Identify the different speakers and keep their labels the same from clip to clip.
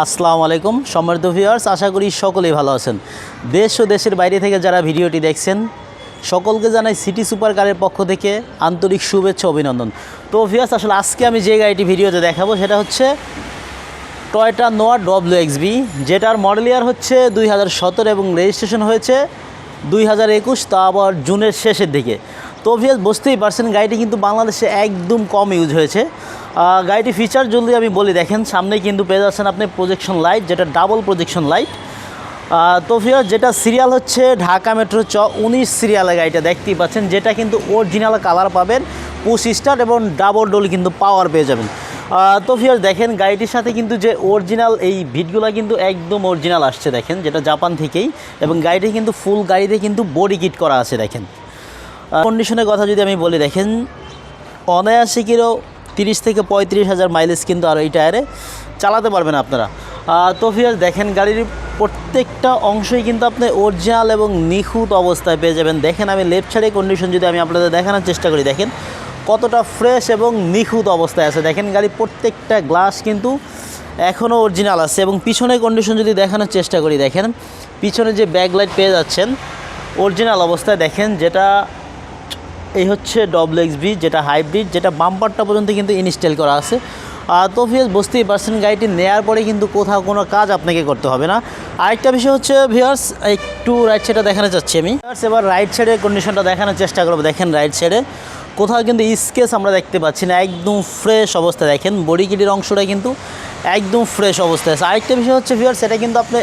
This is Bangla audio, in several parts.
Speaker 1: আসসালামু আলাইকুম। সম্মানিত ভিউয়ার্স আশা করি সকলেই ভালো আছেন। দেশ ও দেশের বাইরে থেকে যারা ভিডিওটি দেখছেন, সকলকে জানাই সিটি সুপার কারের পক্ষ থেকে আন্তরিক শুভেচ্ছা অভিনন্দন। তো ভিউয়ার্স আসলে আজকে আমি যে গাড়িটি ভিডিওতে দেখাবো, সেটা হচ্ছে Toyota Noah W X B যেটার মডেল ইয়ার হচ্ছে দুই হাজার সতেরো এবং রেজিস্ট্রেশন হয়েছে দুই হাজার একুশ, তা আবার জুনের শেষের দিকে। তো ভিয়াস বুঝতেই পারছেন, গাড়িটি কিন্তু বাংলাদেশে একদম কম ইউজ হয়েছে। গাড়িটি ফিচার যদি আমি বলি, দেখেন সামনে কিন্তু পেয়ে যাচ্ছেন আপনি প্রজেকশন লাইট যেটা ডাবল প্রজেকশন লাইট তো ভিয়াস যেটা সিরিয়াল হচ্ছে ঢাকা মেট্রো চ উনিশ সিরিয়ালের গাড়িটা দেখতেই পাচ্ছেন, যেটা কিন্তু অরিজিনাল কালার পাবেন পুশ স্টার্ট এবং ডাবল ডোল কিন্তু পাওয়ার পেয়ে যাবেন। তো ভিয়ার দেখেন গাড়িটির সাথে কিন্তু যে অরিজিনাল এই ভিটগুলো কিন্তু একদম অরিজিনাল আসছে, দেখেন যেটা জাপান থেকেই, এবং গাড়িটি কিন্তু ফুল গাড়িতে কিন্তু বডি কিট করা আছে, দেখেন। কন্ডিশনের কথা যদি আমি বলি, দেখেন, অনায়াসে কিলো তিরিশ থেকে পঁয়ত্রিশ হাজার মাইলেজ কিন্তু আর এই টায়ারে চালাতে পারবেন আপনারা। তো ফিয়ার দেখেন গাড়ির প্রত্যেকটা অংশই কিন্তু আপনি অরিজিনাল এবং নিখুঁত অবস্থায় পেয়ে যাবেন। দেখেন আমি লেফট সাইডের কন্ডিশন যদি আমি আপনাদের দেখানোর চেষ্টা করি, দেখেন কতটা ফ্রেশ এবং নিখুঁত অবস্থায় আছে। দেখেন গাড়ির প্রত্যেকটা গ্লাস কিন্তু এখনও অরিজিনাল আছে এবং পিছনের কন্ডিশন যদি দেখানোর চেষ্টা করি, দেখেন পিছনে যে ব্যাকলাইট পেয়ে যাচ্ছেন অরিজিনাল অবস্থায় দেখেন যেটা এই হচ্ছে ডবল এক্সবি যেটা হাইব্রিড যেটা বাম্পারটা পর্যন্ত কিন্তু ইনস্টল করা আছে। আর তো ভিয়াস বুঝতেই পারছেন গাড়িটি নেওয়ার পরে কিন্তু কোথাও কোনো কাজ আপনাকে করতে হবে না। আরেকটা বিষয় হচ্ছে ভিয়ার্স একটু রাইট সাইডে দেখানো চাচ্ছি আমি। Viewers, এবার রাইট সাইডের কন্ডিশনটা দেখানোর চেষ্টা করব। দেখেন রাইট সাইডে কোথাও কিন্তু স্কেচ আমরা দেখতে পাচ্ছি না একদম ফ্রেশ অবস্থা দেখেন বডি অংশটা কিন্তু একদম ফ্রেশ অবস্থায় আছে। আরেকটা বিষয় হচ্ছে ভিউয়ার সেটা কিন্তু আপনি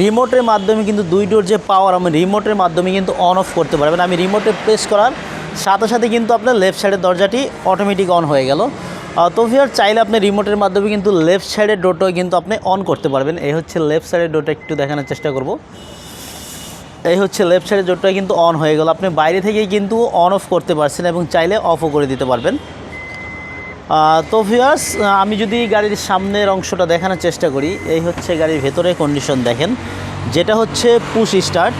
Speaker 1: রিমোটের মাধ্যমে কিন্তু দুই ডোর যে পাওয়ার আমি রিমোটের মাধ্যমে কিন্তু অন অফ করতে পারবেন। আমি রিমোটে প্রেস করার সাথে সাথে কিন্তু আপনার লেফট সাইডের দরজাটি অটোমেটিক অন হয়ে গেল। তো ভিউয়ার চাইলে আপনি রিমোটের মাধ্যমে কিন্তু লেফট সাইডের ডোরটাও কিন্তু আপনি অন করতে পারবেন। এই হচ্ছে লেফট সাইডের ডোরটা একটু দেখানোর চেষ্টা করব। এই হচ্ছে লেফট সাইডের ডোরটা কিন্তু অন হয়ে গেল। আপনি বাইরে থেকেই কিন্তু অন অফ করতে পারছেন এবং চাইলে অফও করে দিতে পারবেন। তো ভিউয়ার্স আমি যদি গাড়ির সামনের অংশটা দেখানোর চেষ্টা করি, এই হচ্ছে গাড়ির ভেতরে কন্ডিশন দেখেন। যেটা হচ্ছে পুশ স্টার্ট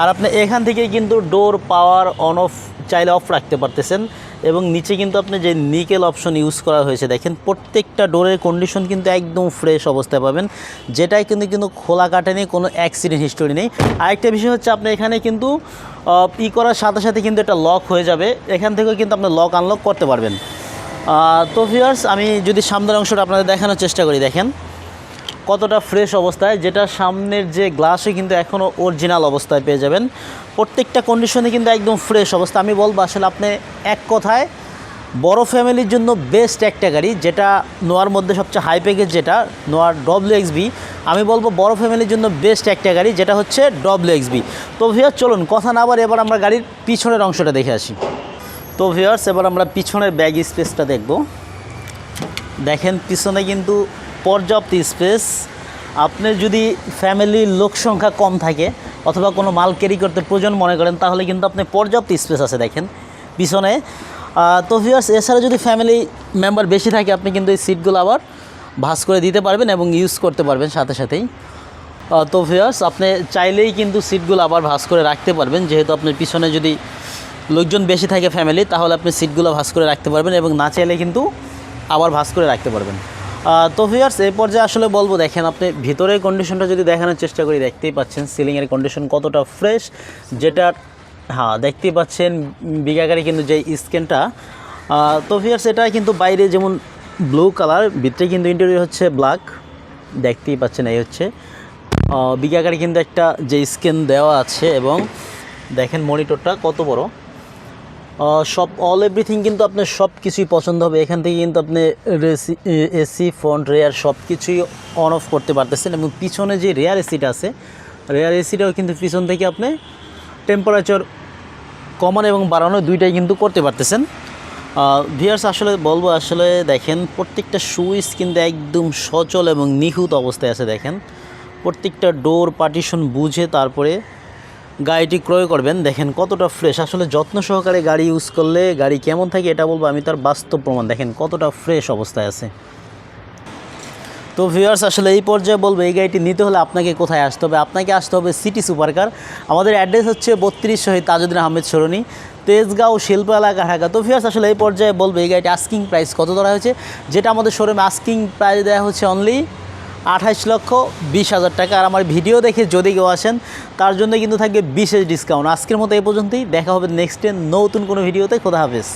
Speaker 1: আর আপনি এখান থেকেই কিন্তু ডোর পাওয়ার অন অফ চাইলে অফ রাখতে পারতেছেন। এবং নিচে কিন্তু আপনি যে নিকেল অপশন ইউজ করা হয়েছে, দেখেন প্রত্যেকটা ডোরের কন্ডিশন কিন্তু একদম ফ্রেশ অবস্থায় পাবেন। যেটাই কিন্তু কিন্তু খোলা কাটে নেই, কোনো অ্যাক্সিডেন্ট হিস্টোরি নেই। আরেকটা বিষয় হচ্ছে, আপনি এখানে কিন্তু ই করার সাথে সাথে কিন্তু এটা লক হয়ে যাবে। এখান থেকেও কিন্তু আপনি লক আনলক করতে পারবেন। তো ভিউয়ার্স আমি যদি সামনের অংশটা আপনাদের দেখানোর চেষ্টা করি, দেখেন। কতটা ফ্রেশ অবস্থায়, যেটা সামনের যে গ্লাসে কিন্তু এখনও অরিজিনাল অবস্থায় পেয়ে যাবেন। প্রত্যেকটা কন্ডিশনে কিন্তু একদম ফ্রেশ অবস্থা। আমি বলব আসলে আপনি এক কথায় বড় ফ্যামিলির জন্য বেস্ট একটা গাড়ি, যেটা নোয়ার মধ্যে সবচেয়ে হাই প্যাকেজ যেটা, নোয়ার ডব্লিউ এক্সবি আমি বলব বড় ফ্যামিলির জন্য বেস্ট একটা গাড়ি, যেটা হচ্ছে ডব্লিউ এক্সবি তো ভিউয়ার চলুন, কথা না আবার এবার আমরা গাড়ির পিছনের অংশটা দেখে আসি। তো ভিউয়ার্স এবার আমরা পিছনের ব্যাগ স্পেসটা দেখব। দেখেন, পিছনে কিন্তু পর্যাপ্ত স্পেস আপনি যদি ফ্যামিলির লোক সংখ্যা কম থাকে অথবা কোনো মাল ক্যারি করতে প্রয়োজন মনে করেন, তাহলে কিন্তু আপনি পর্যাপ্ত স্পেস আছে দেখেন। পিছনে তো ভিউয়ার্স এছাড়া যদি ফ্যামিলি মেম্বার বেশি থাকে, আপনি কিন্তু এই সিটগুলো আবার ভাঁজ করে দিতে পারবেন এবং ইউজ করতে পারবেন সাথে সাথেই। তো ভিউয়ার্স আপনি চাইলেই কিন্তু সিটগুলো আবার ভাঁজ করে রাখতে পারবেন। যেহেতু আপনার পিছনে যদি লোকজন বেশি থাকে ফ্যামিলি তাহলে আপনি সিটগুলো ভাঁজ করে রাখতে পারবেন এবং না চাইলে কিন্তু আবার ভাঁজ করে রাখতে পারবেন। তো ভিউয়ার্স এই পর্যায়ে আসলে বলব, দেখেন আপনি ভিতরের কন্ডিশনটা যদি দেখানোর চেষ্টা করি, দেখতেই পাচ্ছেন সিলিংয়ের কন্ডিশন কতটা ফ্রেশ যেটা হ্যাঁ দেখতেই পাচ্ছেন বিঘা গাড়ি কিন্তু যে স্ক্যানটা তো ভিউয়ার্স এটা কিন্তু বাইরে যেমন ব্লু কালার ভিতরে কিন্তু ইন্টেরিয়র হচ্ছে ব্ল্যাক দেখতেই পাচ্ছেন এই হচ্ছে। বিঘা গাড়ি কিন্তু একটা যে স্ক্যান দেওয়া আছে এবং দেখেন মনিটরটা কত বড়। সব অল এভরিথিং কিন্তু আপনার সব কিছুই পছন্দ হবে। এখান থেকে কিন্তু আপনি রেসি এসি ফ্রন্ট রেয়ার সব কিছুই অন অফ করতে পারতেছেন এবং পিছনে যে রেয়ার এসিটা আছে রেয়ার এসিটাও কিন্তু পিছন থেকে আপনি টেম্পারেচার কমানো এবং বাড়ানো দুইটাই কিন্তু করতে পারতেছেন। ভিয়ার্স আসলে বলব, আসলে দেখেন, প্রত্যেকটা সুইচ কিন্তু একদম সচল এবং নিখুঁত অবস্থায় আছে, দেখেন। প্রত্যেকটা ডোর পার্টিশন বুঝে তারপরে গাড়িটি ক্রয় করবেন। দেখেন কতটা ফ্রেশ আসলে যত্ন সহকারে গাড়ি ইউজ করলে গাড়ি কেমন থাকে এটা বলব, আমি তার বাস্তব প্রমাণ। দেখেন কতটা ফ্রেশ অবস্থায় আছে। তো ভিউয়ার্স আসলে এই পর্যায়ে বলব, এই গাড়িটি নিতে হলে আপনাকে কোথায় আসতে হবে? আপনাকে আসতে হবে সিটি সুপারকার আমাদের অ্যাড্রেস হচ্ছে বত্রিশ শহীদ তাজুদ্দিন আহমেদ সরণি, তেজগাঁও শিল্প এলাকা ঢাকা তো ভিউয়ার্স আসলে এই পর্যায়ে বলব, এই গাড়িটি আস্কিং প্রাইস কত ধরা হয়েছে? যেটা আমাদের শোরুমে আস্কিং প্রাইস দেওয়া হচ্ছে অনলি আঠাইশ লক্ষ বিশ হাজার টাকা। আর আমার ভিডিও দেখে যদি কেউ আসেন, তার জন্য কিন্তু থাকবে বিশেষ ডিসকাউন্ট আজকের মতো এই পর্যন্তই। দেখা হবে নেক্সট ডে নতুন কোনো ভিডিওতে। খোদা হাফেজ।